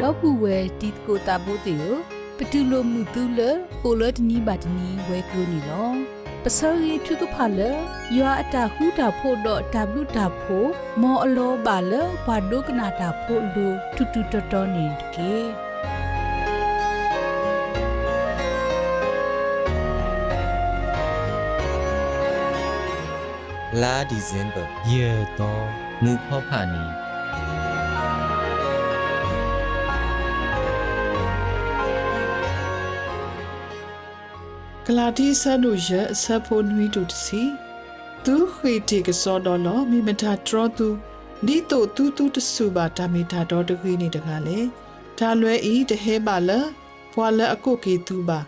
တော့ပူဝဲတီကိုတာဘိုတေယပတူလိုမှုတူလကိုလတနီဘတ်နီဝဲကလိုနီလောပစောရီထုကဖာလယောအတာဟူတာဖို့တော့တဘလူတာဖို့မောအလောပါလဘာဒုကနာတာဖို့လူတူတူတော်တော်နေကေလာဒီဇင်ဘာ耶多မူဖောဖာနီ လာတိဆန်တို့ရဲ့အဆက်ဖို့နွီးတူတစီသူခေတီကစောတော်လောမိမတာထရသူဒီတို့တူတူတဆူပါတာမီတာတော်တခွေးနေတကားလေဒါလွဲဤတဟဲပါလဘွာလအကုတ်ကေသူပါ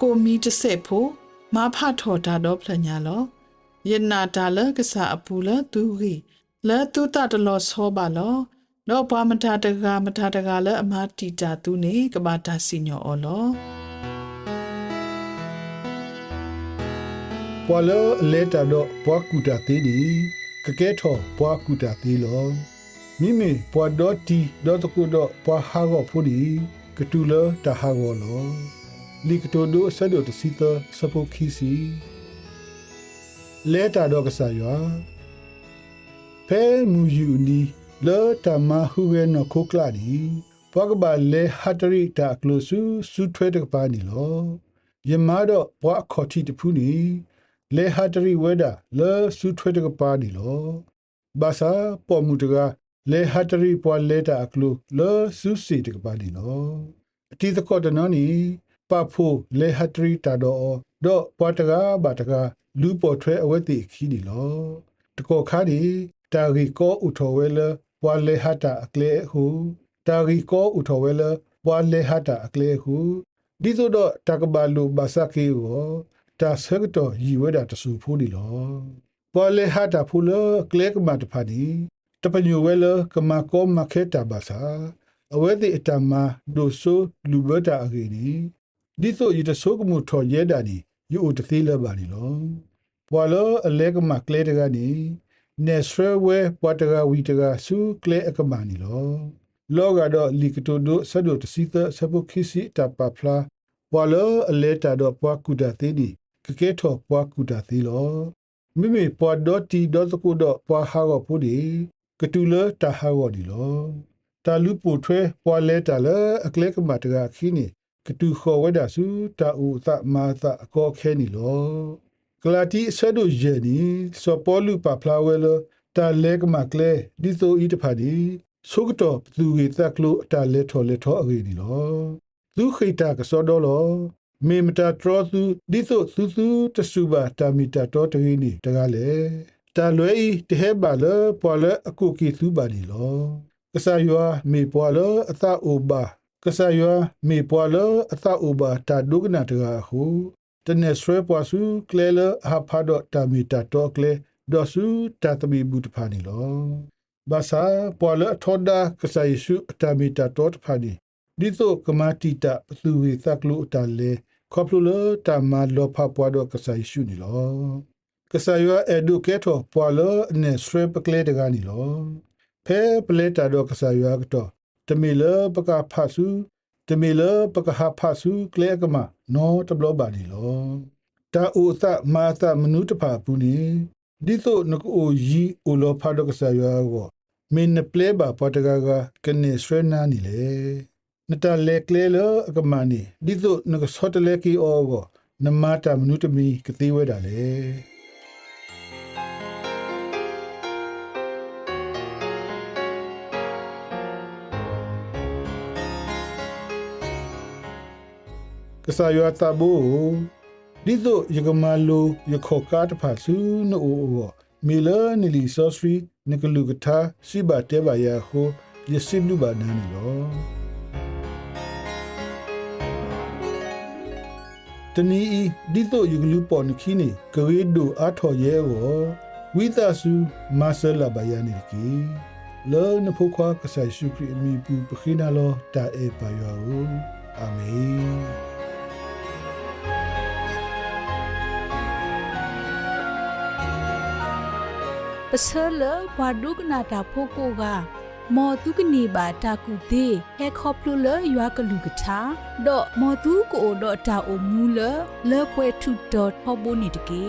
ကိုမီတဆက်ဖို့မဖထော်တာတော့ဖလညာလောယနာတာလကစားအပူလသူရီလဲသူတတလောဆောပါလောတော့ဘာမတာတကာမတာတကာလဲအမတီတာသူနေကဘာတာစီညောအော်လော ပွာလလေတာတော့ပွားကူတာသေးဒီကကဲထောပွားကူတာသေးလောမိမိပွားတော့တီတော့တကူတော့ပွားဟာကောဖူဒီကတူလတာဟာကောလောလီကတိုဒိုဆဒိုတစီတစပုခီစီလေတာတော့ကစားရွာဖဲမူယူနီလောတာမဟုဝဲနခိုကလာဒီပွားကပါလေဟတ်တရီတာကလိုဆူဆူထွဲတကပါနီလောယမတော့ပွားခေါ်တီတဖူနီ လေဟာတရီဝဲဒါလဲဆူထွေတကပါဒီလောဘာသာပေါ်မူတကလေဟာတရီပွာလေတာအကလူလဲဆူစီတကပါဒီလောအတီတကောတနော်နီပဖိုလေဟာတရီတာတော့ဒေါ်ပွာတကဘာတကလူပေါ်ထွဲအဝဲတိခီဒီလောတကောခါဒီတာရီကောဥထောဝဲလပွာလေဟာတာအကလေဟုတာရီကောဥထောဝဲလပွာလေဟာတာအကလေဟုဒီဆိုတော့တကဘာလူဘာစကေကို တာဆကတော့ရီဝဲတာတဆူဖိုးဒီလောပေါ်လေဟာတာဖူလကလက်ကမတ်ဖာဒီတပညိုဝဲလကမကောမခဲတာဘာသာအဝဲတိအတမဒိုဆိုလူဘတာအဂီဒီဒီဆိုရတဆိုကမှုထော်ရဲတာဒီယူအိုတသေးလပါဒီလောပေါ်လအလက်ကမကလေတကနေနေစရဝဲပေါ်တကဝီတကဆူကလေအကမနီလောလောကတော့လီကတိုဒိုဆဒိုတစီသဆပုခိစီတပဖလာပေါ်လအလေတာတော့ပွားကူတာသေးဒီ ကကဲထော်ပွားကူတာသေးလောမိမိပွားဒတ်တီဒတ်ကူတော့ပွားဟာကောဖူဒီကတူလတာဟာကောဒီလောတာလူပူထွဲပွားလဲတာလအကလက်ကမတကခီနီကတူခေါ်ဝဒဆူတာဥသမာသအကောခဲနီလောကလာတီဆဒိုဂျေနီစောပေါ်လူပါဖလာဝဲလတာလက်ကမကလေဒီဆိုဤတဖာဒီဆုကတော့သူဝေသက်ကလို့တာလက်ထော်လက်ထော်အဂေဒီလောသူခိတာကစောတော်လော မေမတာထရသူဒီဆိုသူသူတဆူပါတာမီတာတော်တရင်းနီတကားလေတာလွဲဤတဟဲပါလပေါ်လအကုကီသူပါဒီလောကဆာယောမေပေါ်လအသအိုဘာကဆာယောမေပေါ်လအသအိုဘာတာဒုကနာတကားဟုတနေဆွဲပွားစုကလဲလဟာဖာဒတာမီတာတော်ကလေဒေါ်စုတာတမီဘူးတဖာနီလောဘာသာပေါ်လထောဒါကဆာယေရှုတာမီတာတော်တဖာနီဒီဆိုကမာတီတာသူဝေသကလူအတလေ ခေါပလူလတာမလောဖပွားတော့ကဆာယေရှုနီလောကဆာယောအဒုကေတောပွာလနေစရပကလေတကနီလောဖဲပလက်တာတော့ကဆာယောကတော့တမီလပကဖဆူတမီလပကဟာဖဆူကလေကမနောတဘလဘာနီလောတာဥသမာသမနုတဖာပူနီဒီဆိုနကိုယီအိုလောဖာတော့ကဆာယောကိုမင်းနပလေဘာပတကကကနေစရနာနီလေ နတလေကလေလအကမနီဒီသို့နကဆောတလေကီအောကိုနမတာမနုတမီကတိဝဲတာလေကဆာယောတာဘူဒီသို့ယကမလိုယခောကာတဖာစုနိုအိုမီလာနီလီဆော့စရီနကလူကထာစီဘာတေဘာယာခိုယစိဘလူဘာနာနီလော တနီဤဒီတော့ယူဂလူပေါ်နခီနေကဝေဒိုအထော်ရဲဝဝိသစုမဆလဘယနီကီလောနဖုခွာကဆာရှုခရီအမီပူပခိနာလောတာအေပါယောအာမင်ပစလဘာဒုကနာတာဖိုကိုက မော်သူကနေပါတာကူသေးဟဲခေါပလူလရွာကလူကချာတော့မော်သူကိုတော့တာအိုမူလလေပွဲထုတော့ဟောဘိုနီတကေ